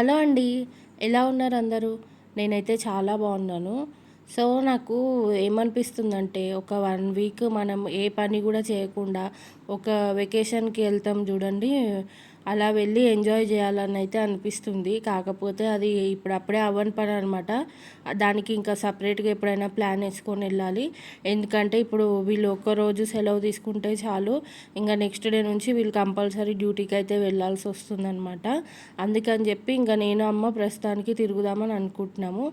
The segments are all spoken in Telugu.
హలో అండి ఎలా ఉన్నారు అందరూ? నేనైతే చాలా బాగున్నాను. సో నాకు ఏమనిపిస్తుందంటే ఒక వన్ వీక్ మనం ఏ పని కూడా చేయకుండా ఒక వెకేషన్కి వెళ్తాం చూడండి. అలా వెళ్ళి ఎంజాయ్ చేయాలని అయితే అనిపిస్తుంది. కాకపోతే అది ఇప్పుడప్పుడే అవ్వని పని అనమాట దానికి ఇంకా సపరేట్గా ఎప్పుడైనా ప్లాన్ వేసుకొని వెళ్ళాలి. ఎందుకంటే ఇప్పుడు వీళ్ళు ఒక్కరోజు సెలవు తీసుకుంటే చాలు. ఇంకా నెక్స్ట్ డే నుంచి వీళ్ళు కంపల్సరీ డ్యూటీకి అయితే వెళ్ళాల్సి వస్తుందన్నమాట. అందుకని చెప్పి ఇంకా నేను అమ్మ ప్రస్తుతానికి తిరుగుదామని అనుకుంటున్నాము.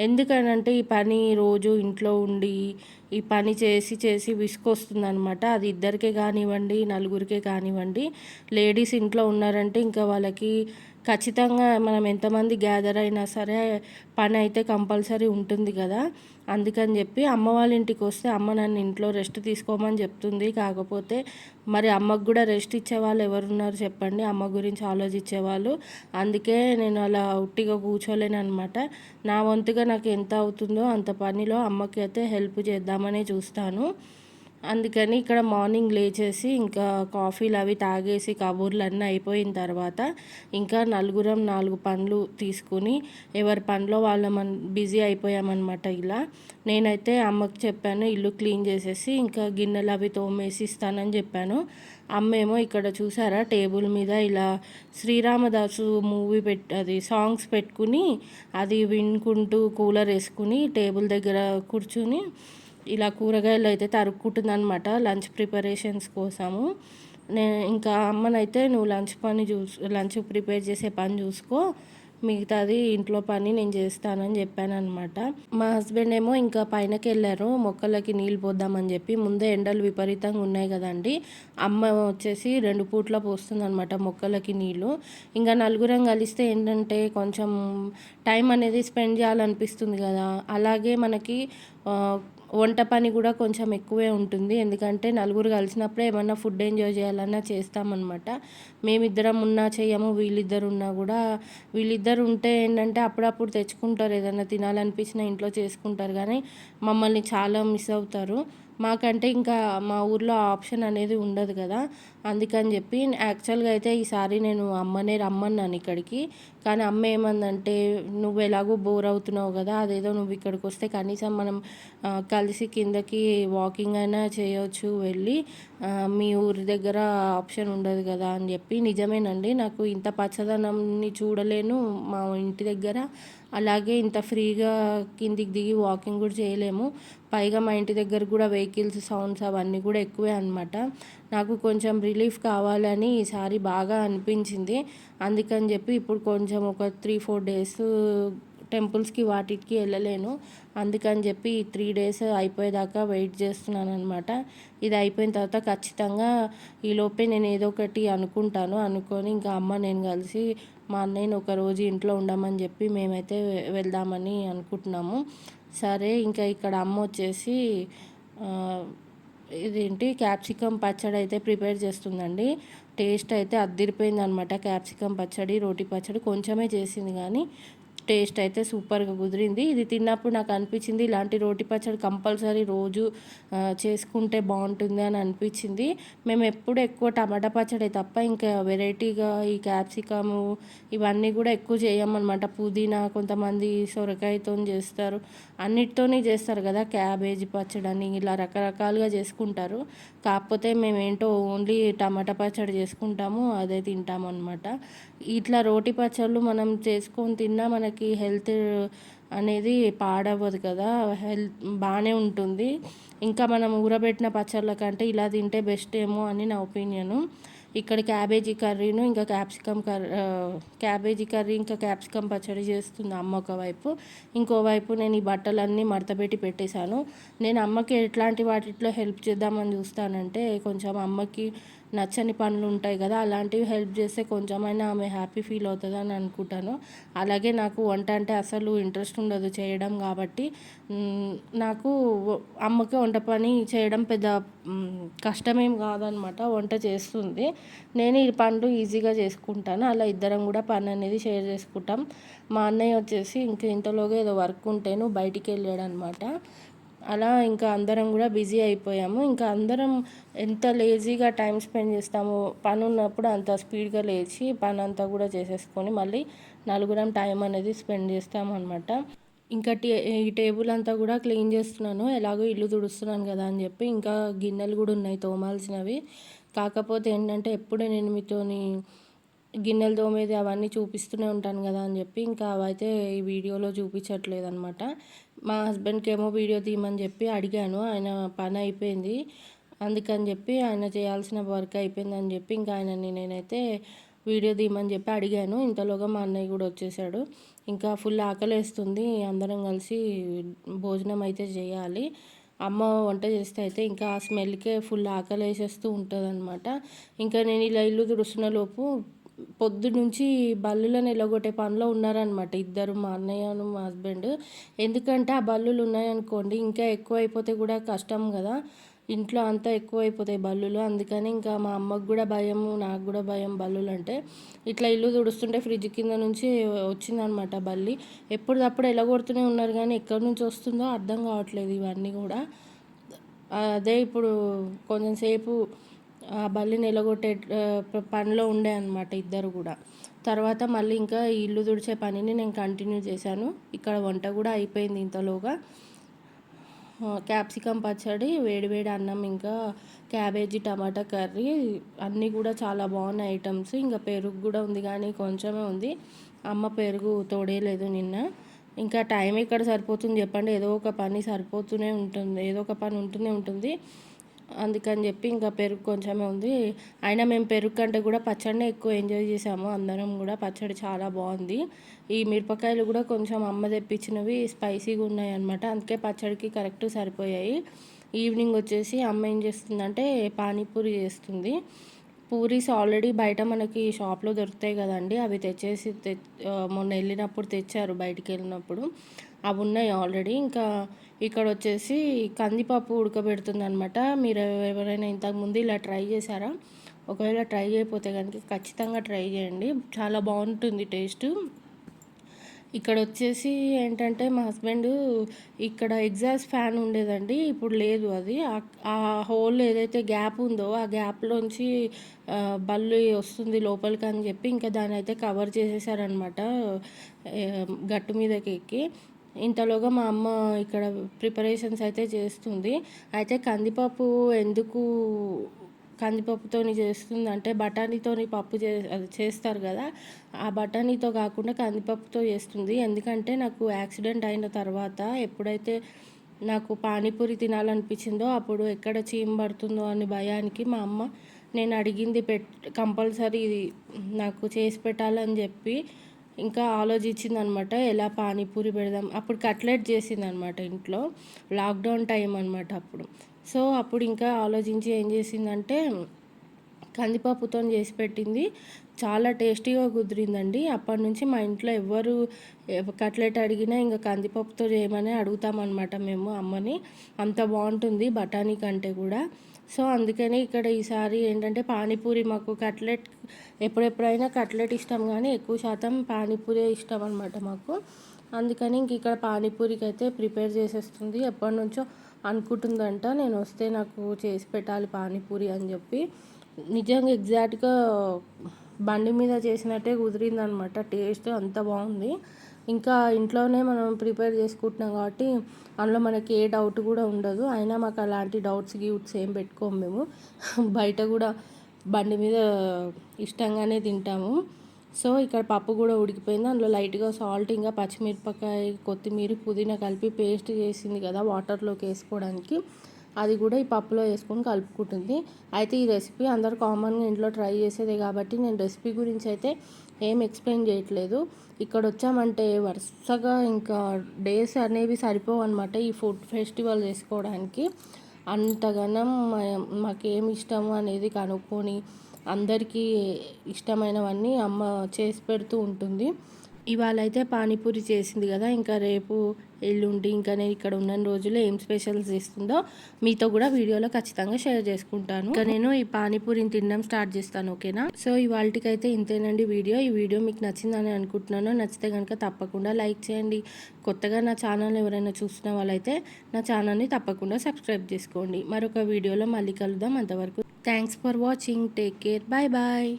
ఎందుకనంటే ఈ పని రోజు ఇంట్లో ఉండి ఈ పని చేసి చేసి విసుకొస్తుంది అనమాట అది ఇద్దరికే కానివ్వండి నలుగురికే కానివ్వండి. లేడీస్ ఇంట్లో ఉన్నారంటే ఇంకా వాళ్ళకి ఖచ్చితంగా మనం ఎంతమంది గ్యాదర్ అయినా సరే పని అయితే కంపల్సరీ ఉంటుంది కదా. అందుకని చెప్పి అమ్మ వాళ్ళ ఇంటికి వస్తే అమ్మ నన్ను ఇంట్లో రెస్ట్ తీసుకోమని చెప్తుంది. కాకపోతే మరి అమ్మకు కూడా రెస్ట్ ఇచ్చేవాళ్ళు ఎవరున్నారు చెప్పండి. అమ్మ గురించి ఆలోచించేవాళ్ళు అందుకే నేను అలా ఉట్టిగా కూర్చోలేను అనమాట నా వంతుగా నాకు ఎంత అవుతుందో అంత పనిలో అమ్మకి అయితే హెల్ప్ చేద్దామనే చూస్తాను. అందుకని ఇక్కడ మార్నింగ్ లేచేసి ఇంకా కాఫీలు అవి తాగేసి కబూర్లు అన్నీ అయిపోయిన తర్వాత ఇంకా నలుగురం నాలుగు పనులు తీసుకుని ఎవరి పనిలో వాళ్ళ మన బిజీ అయిపోయామన్నమాట ఇలా. నేనైతే అమ్మకి చెప్పాను ఇల్లు క్లీన్ చేసేసి ఇంకా గిన్నెలు అవి తోమేసి ఇస్తానని చెప్పాను. అమ్మేమో ఇక్కడ చూసారా టేబుల్ మీద ఇలా శ్రీరామదాసు మూవీ పెట్ అది సాంగ్స్ పెట్టుకుని అది వినుకుంటూ కూలర్ వేసుకుని టేబుల్ దగ్గర కూర్చుని ఇలా కూరగాయలు అయితే తరుక్కుంటుంది అనమాట లంచ్ ప్రిపరేషన్స్ కోసము. నేను ఇంకా అమ్మనైతే నువ్వు లంచ్ పని చూసు లంచ్ ప్రిపేర్ చేసే పని చూసుకో. మిగతాది ఇంట్లో పని నేను చేస్తానని చెప్పాను అనమాట మా హస్బెండ్ ఏమో ఇంకా పైనకి వెళ్ళారు మొక్కలకి నీళ్ళు పోద్దామని చెప్పి. ముందే ఎండలు విపరీతంగా ఉన్నాయి కదండి. అమ్మ వచ్చేసి రెండు పూట్ల పోస్తుంది అనమాట మొక్కలకి నీళ్ళు. ఇంకా నలుగురం కలిస్తే ఏంటంటే కొంచెం టైం అనేది స్పెండ్ చేయాలనిపిస్తుంది కదా. అలాగే మనకి వంట పని కూడా కొంచెం ఎక్కువే ఉంటుంది. ఎందుకంటే నలుగురు కలిసినప్పుడే ఏమన్నా ఫుడ్ ఎంజాయ్ చేయాలన్నా చేస్తామన్నమాట. మేమిద్దరం ఉన్నా చేయము వీళ్ళిద్దరు ఉన్నా కూడా. వీళ్ళిద్దరు ఉంటే ఏంటంటే అప్పుడప్పుడు తెచ్చుకుంటారు. ఏదైనా తినాలనిపించిన ఇంట్లో చేసుకుంటారు. కానీ మమ్మల్ని చాలా మిస్ అవుతారు. మాకంటే ఇంకా మా ఊర్లో ఆప్షన్ అనేది ఉండదు కదా. అందుకని చెప్పి యాక్చువల్గా అయితే ఈసారి నేను అమ్మనే రమ్మన్నాను ఇక్కడికి. కానీ అమ్మ ఏమందంటే నువ్వు ఎలాగో బోర్ అవుతున్నావు కదా అదేదో నువ్వు ఇక్కడికి వస్తే కనీసం మనం కలిసి కిందకి వాకింగ్ అయినా చేయవచ్చు వెళ్ళి మీ ఊరి దగ్గర ఆప్షన్ ఉండదు కదా అని చెప్పి నిజమేనండి. నాకు ఇంత పచ్చదనంని చూడలేను మా ఇంటి దగ్గర. అలాగే ఇంత ఫ్రీగా కిందికి దిగి వాకింగ్ కూడా చేయలేము. పైగా మా ఇంటి దగ్గర కూడా వెహికల్స్ సౌండ్స్ అవన్నీ కూడా ఎక్కువే అనమాట నాకు కొంచెం రిలీఫ్ కావాలని ఈసారి బాగా అనిపించింది. అందుకని చెప్పి ఇప్పుడు కొంచెం ఒక త్రీ ఫోర్ డేస్ టెంపుల్స్కి వాటికి వెళ్ళలేను. అందుకని చెప్పి ఈ త్రీ డేస్ అయిపోయేదాకా వెయిట్ చేస్తున్నాను అనమాట ఇది అయిపోయిన తర్వాత ఖచ్చితంగా ఈలోపే నేను ఏదో ఒకటి అనుకుంటాను. అనుకొని ఇంకా అమ్మ నేను కలిసి మా అన్నయ్యని ఒక రోజు ఇంట్లో ఉండమని చెప్పి మేమైతే వెళ్దామని అనుకుంటున్నాము. సరే ఇంకా ఇక్కడ అమ్మ వచ్చేసి ఇదేంటి? క్యాప్సికమ్ పచ్చడి అయితే ప్రిపేర్ చేస్తుందండి. టేస్ట్ అయితే అద్దిరిపోయింది అనమాట క్యాప్సికమ్ పచ్చడి రోటి పచ్చడి కొంచెమే చేసింది కానీ టేస్ట్ అయితే సూపర్గా కుదిరింది. ఇది తిన్నప్పుడు నాకు అనిపించింది ఇలాంటి రోటి పచ్చడి కంపల్సరీ రోజు చేసుకుంటే బాగుంటుంది అని అనిపించింది. మేము ఎప్పుడు ఎక్కువ టమాటా పచ్చడి తప్ప ఇంకా వెరైటీగా ఈ క్యాప్సికము ఇవన్నీ కూడా ఎక్కువ చేయమన్నమాట. పుదీనా కొంతమంది సొరకాయతో చేస్తారు. అన్నిటితోనే చేస్తారు కదా క్యాబేజీ పచ్చడి అని ఇలా రకరకాలుగా చేసుకుంటారు. కాకపోతే మేము ఏంటో ఓన్లీ టమాటా పచ్చడి చేసుకుంటాము అదే తింటాము అనమాట ఇట్లా రోటి పచ్చళ్ళు మనం చేసుకొని తిన్నా మనకి హెల్త్ అనేది పాడవ్వదు కదా హెల్త్ బాగానే ఉంటుంది. ఇంకా మనం ఊరబెట్టిన పచ్చళ్ళ కంటే ఇలా తింటే బెస్ట్ ఏమో అని నా ఒపీనియను. ఇక్కడ క్యాబేజీ కర్రీను ఇంకా క్యాప్సికమ్ కర్రీ క్యాబేజీ కర్రీ ఇంకా క్యాప్సికమ్ పచ్చడి చేస్తుంది అమ్మ ఒకవైపు. ఇంకోవైపు నేను ఈ బట్టలన్నీ మడతపెట్టి పెట్టేశాను. నేను అమ్మకి ఎట్లాంటి వాటిలో హెల్ప్ చేద్దామని చూస్తానంటే కొంచెం అమ్మకి నచ్చని పనులు ఉంటాయి కదా అలాంటివి హెల్ప్ చేస్తే కొంచెమైనా ఆమె హ్యాపీ ఫీల్ అవుతుంది అని అనుకుంటాను. అలాగే నాకు వంట అంటే అసలు ఇంట్రెస్ట్ ఉండదు చేయడం కాబట్టి నాకు అమ్మకి వంట పని చేయడం పెద్ద కష్టమేం కాదనమాట వంట చేస్తుంది. నేను ఈ పనులు ఈజీగా చేసుకుంటాను అలా ఇద్దరం కూడా పని అనేది షేర్ చేసుకుంటాం. మా అన్నయ్య వచ్చేసి ఇంక ఇంతలోగా ఏదో వర్క్ ఉంటేను బయటికి వెళ్ళాడనమాట. అలా ఇంకా అందరం కూడా బిజీ అయిపోయాము. ఇంకా అందరం ఎంత లేజీగా టైం స్పెండ్ చేస్తామో పని ఉన్నప్పుడు అంత స్పీడ్గా లేచి పని అంతా కూడా చేసేసుకొని మళ్ళీ నలుగురం టైం అనేది స్పెండ్ చేస్తామన్నమాట. ఇంకా టే ఈ టేబుల్ అంతా కూడా క్లీన్ చేస్తున్నాను. ఎలాగో ఇల్లు తుడుస్తున్నాను కదా అని చెప్పి ఇంకా గిన్నెలు కూడా ఉన్నాయి తోమాల్సినవి. కాకపోతే ఏంటంటే ఎప్పుడు నేను మీతోని గిన్నెలు తోమేది అవన్నీ చూపిస్తూనే ఉంటాను కదా అని చెప్పి ఇంకా అవైతే ఈ వీడియోలో చూపించట్లేదు అనమాట మా హస్బెండ్కి ఏమో వీడియో తీయమని చెప్పి అడిగాను. ఆయన పని అయిపోయింది. అందుకని చెప్పి ఆయన చేయాల్సిన వర్క్ అయిపోయిందని చెప్పి ఇంకా ఆయనని నేనైతే వీడియో తీయమని చెప్పి అడిగాను. ఇంతలోగా మా అన్నయ్య కూడా వచ్చేసాడు. ఇంకా ఫుల్ ఆకలేస్తుంది. అందరం కలిసి భోజనం అయితే చేయాలి. అమ్మ వంట చేస్తే అయితే ఇంకా ఆ స్మెల్కే ఫుల్ ఆకలి వేసేస్తూ ఉంటుంది అనమాట ఇంకా నేను ఇలా ఇల్లు తుడుస్తున్న లోపు పొద్దు నుంచి బల్లులను ఎలగొట్టే పనిలో ఉన్నారనమాట ఇద్దరు మా అన్నయ్యను మా హస్బెండ్. ఎందుకంటే ఆ బల్లులు ఉన్నాయనుకోండి ఇంకా ఎక్కువ అయిపోతే కూడా కష్టం కదా. ఇంట్లో అంతా ఎక్కువ అయిపోతాయి బల్లులు. అందుకని ఇంకా మా అమ్మకు కూడా భయం నాకు కూడా భయం బల్లులు అంటే. ఇట్లా ఇల్లు తుడుస్తుంటే ఫ్రిడ్జ్ కింద నుంచి వచ్చిందనమాట బల్లి. ఎప్పటికప్పుడు ఎలగొడుతూనే ఉన్నారు కానీ ఎక్కడి నుంచి వస్తుందో అర్థం కావట్లేదు ఇవన్నీ కూడా. అదే ఇప్పుడు కొంచెం సేపు ఆ బల్లిని ఎలగొట్టే పనిలో ఉండే అనమాట ఇద్దరు కూడా. తర్వాత మళ్ళీ ఇంకా ఇల్లు తుడిచే పనిని నేను కంటిన్యూ చేశాను. ఇక్కడ వంట కూడా అయిపోయింది ఇంతలోగా. క్యాప్సికమ్ పచ్చడి వేడివేడి అన్నం ఇంకా క్యాబేజీ టమాటా కర్రీ అన్నీ కూడా చాలా బాగున్నాయి ఐటమ్స్. ఇంకా పెరుగు కూడా ఉంది కానీ కొంచెమే ఉంది. అమ్మ పెరుగు తోడేయలేదు నిన్న. ఇంకా టైం ఎక్కడ సరిపోతుంది చెప్పండి? ఏదో ఒక పని సరిపోతూనే ఉంటుంది ఏదో ఒక పని ఉంటూనే ఉంటుంది. అందుకని చెప్పి ఇంకా పెరుగు కొంచెమే ఉంది. అయినా మేము పెరుగు కంటే కూడా పచ్చడిని ఎక్కువ ఎంజాయ్ చేసాము. అందరం కూడా పచ్చడి చాలా బాగుంది. ఈ మిరపకాయలు కూడా కొంచెం అమ్మ తెప్పించినవి స్పైసీగా ఉన్నాయి అనమాట అందుకే పచ్చడికి కరెక్ట్ సరిపోయాయి. ఈవినింగ్ వచ్చేసి అమ్మ ఏం చేస్తుందంటే పానీపూరి చేస్తుంది. పూరీస్ ఆల్రెడీ బయట మనకి షాప్లో దొరుకుతాయి కదండి. అవి తెచ్చేసి తె మొన్న వెళ్ళినప్పుడు తెచ్చారు. బయటికి వెళ్ళినప్పుడు. అవి ఉన్నాయి ఆల్రెడీ ఇంకా ఇక్కడ వచ్చేసి కందిపప్పు ఉడకబెడుతుంది అనమాట మీరు ఎవరైనా ఇంతకుముందు ఇలా ట్రై చేశారా? ఒకవేళ ట్రై చేయకపోతే కనుక ఖచ్చితంగా ట్రై చేయండి. చాలా బాగుంటుంది టేస్ట్. ఇక్కడ వచ్చేసి ఏంటంటే మా హస్బెండ్ ఇక్కడ ఎగ్జాస్ట్ ఫ్యాన్ ఉండేదండి. ఇప్పుడు లేదు అది. ఆ హోల్ ఏదైతే గ్యాప్ ఉందో ఆ గ్యాప్లోంచి బల్లు వస్తుంది లోపలికి అని చెప్పి ఇంకా దాన్ని అయితే కవర్ చేసేసారనమాట గట్టు మీదకి ఎక్కి. ఇంతలోగా మా అమ్మ ఇక్కడ ప్రిపరేషన్స్ అయితే చేస్తుంది. అయితే కందిపప్పు ఎందుకు కందిపప్పుతోని చేస్తుంది అంటే బఠానీతోని పప్పు చే అది చేస్తారు కదా ఆ బఠానీతో కాకుండా కందిపప్పుతో చేస్తుంది. ఎందుకంటే నాకు యాక్సిడెంట్ అయిన తర్వాత ఎప్పుడైతే నాకు పానీపూరి తినాలనిపించిందో అప్పుడు ఎక్కడ చీమ పడుతుందో అని భయానికి మా అమ్మ నేను అడిగింది పెట్ కంపల్సరీ నాకు చేసి పెట్టాలని చెప్పి ఇంకా ఆలోచించింది అనమాట ఎలా పానీపూరి పెడదాం. అప్పుడు కట్లెట్ చేసింది అనమాట ఇంట్లో లాక్డౌన్ టైం అనమాట అప్పుడు. సో అప్పుడు ఇంకా ఆలోచించి ఏం చేసిందంటే కందిపప్పుతో చేసి పెట్టింది. చాలా టేస్టీగా కుదిరిందండి. అప్పటి నుంచి మా ఇంట్లో ఎవ్వరు కట్లెట్ అడిగినా ఇంకా కందిపప్పుతో చేయమని అడుగుతామన్నమాట మేము అమ్మని. అంత బాగుంటుంది బఠానీ కంటే కూడా. సో అందుకని ఇక్కడ ఈసారి ఏంటంటే పానీపూరి మాకు కట్లెట్ ఎప్పుడెప్పుడైనా కట్లెట్ ఇష్టం కానీ ఎక్కువ శాతం పానీపూరి ఇష్టం అనమాట మాకు. అందుకని ఇంక ఇక్కడ పానీపూరికి అయితే ప్రిపేర్ చేసేస్తుంది. ఎప్పటి నుంచో అనుకుంటుందంట నేను వస్తే నాకు చేసి పెట్టాలి పానీపూరి అని చెప్పి. నిజంగా ఎగ్జాక్ట్గా బండి మీద చేసినట్టే కుదిరిందనమాట టేస్ట్ అంత బాగుంది. ఇంకా ఇంట్లోనే మనం ప్రిపేర్ చేసుకుంటున్నాం కాబట్టి అందులో మనకి ఏ డౌట్ కూడా ఉండదు. అయినా మాకు అలాంటి డౌట్స్ గిఫ్ట్స్ ఏం పెట్టుకోము మేము. బయట కూడా బండి మీద ఇష్టంగానే తింటాము. సో ఇక్కడ పప్పు కూడా ఉడికిపోయింది. అందులో లైట్గా సాల్ట్ ఇంకా పచ్చిమిరపకాయ కొత్తిమీర పుదీనా కలిపి పేస్ట్ చేసింది కదా వాటర్లోకి వేసుకోవడానికి. అది కూడా ఈ పప్పులో వేసుకొని కలుపుకుంటుంది. అయితే ఈ రెసిపీ అందరు కామన్గా ఇంట్లో ట్రై చేసేదే కాబట్టి నేను రెసిపీ గురించి అయితే ఏం ఎక్స్ప్లెయిన్ చేయట్లేదు. ఇక్కడ వచ్చామంటే వరుసగా ఇంకా డేస్ అనేవి సరిపోవు అనమాట ఈ ఫుడ్ ఫెస్టివల్ చేసుకోవడానికి. అంతగానం మాకేమి ఇష్టము అనేది కనుక్కొని అందరికీ ఇష్టమైనవన్నీ అమ్మ చేసి పెడుతూ ఉంటుంది. ఇవాళ అయితే పానీపూరి చేసింది కదా ఇంకా రేపు ఎల్లుండి ఇంకా నేను ఇక్కడ ఉన్న రోజుల్లో ఏం స్పెషల్స్ చేస్తుందో మీతో కూడా వీడియోలో ఖచ్చితంగా షేర్ చేసుకుంటాను. ఇంకా నేను ఈ పానీపూరిని తినడం స్టార్ట్ చేస్తాను ఓకేనా? సో ఇవాళకైతే ఇంతేనండి వీడియో. ఈ వీడియో మీకు నచ్చిందని అనుకుంటున్నాను. నచ్చితే కనుక తప్పకుండా లైక్ చేయండి. కొత్తగా నా ఛానల్ ఎవరైనా చూస్తున్న వాళ్ళైతే నా ఛానల్ని తప్పకుండా సబ్స్క్రైబ్ చేసుకోండి. మరొక వీడియోలో మళ్ళీ కలుద్దాం. అంతవరకు thanks for watching. Take care. Bye bye.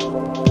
Thank you.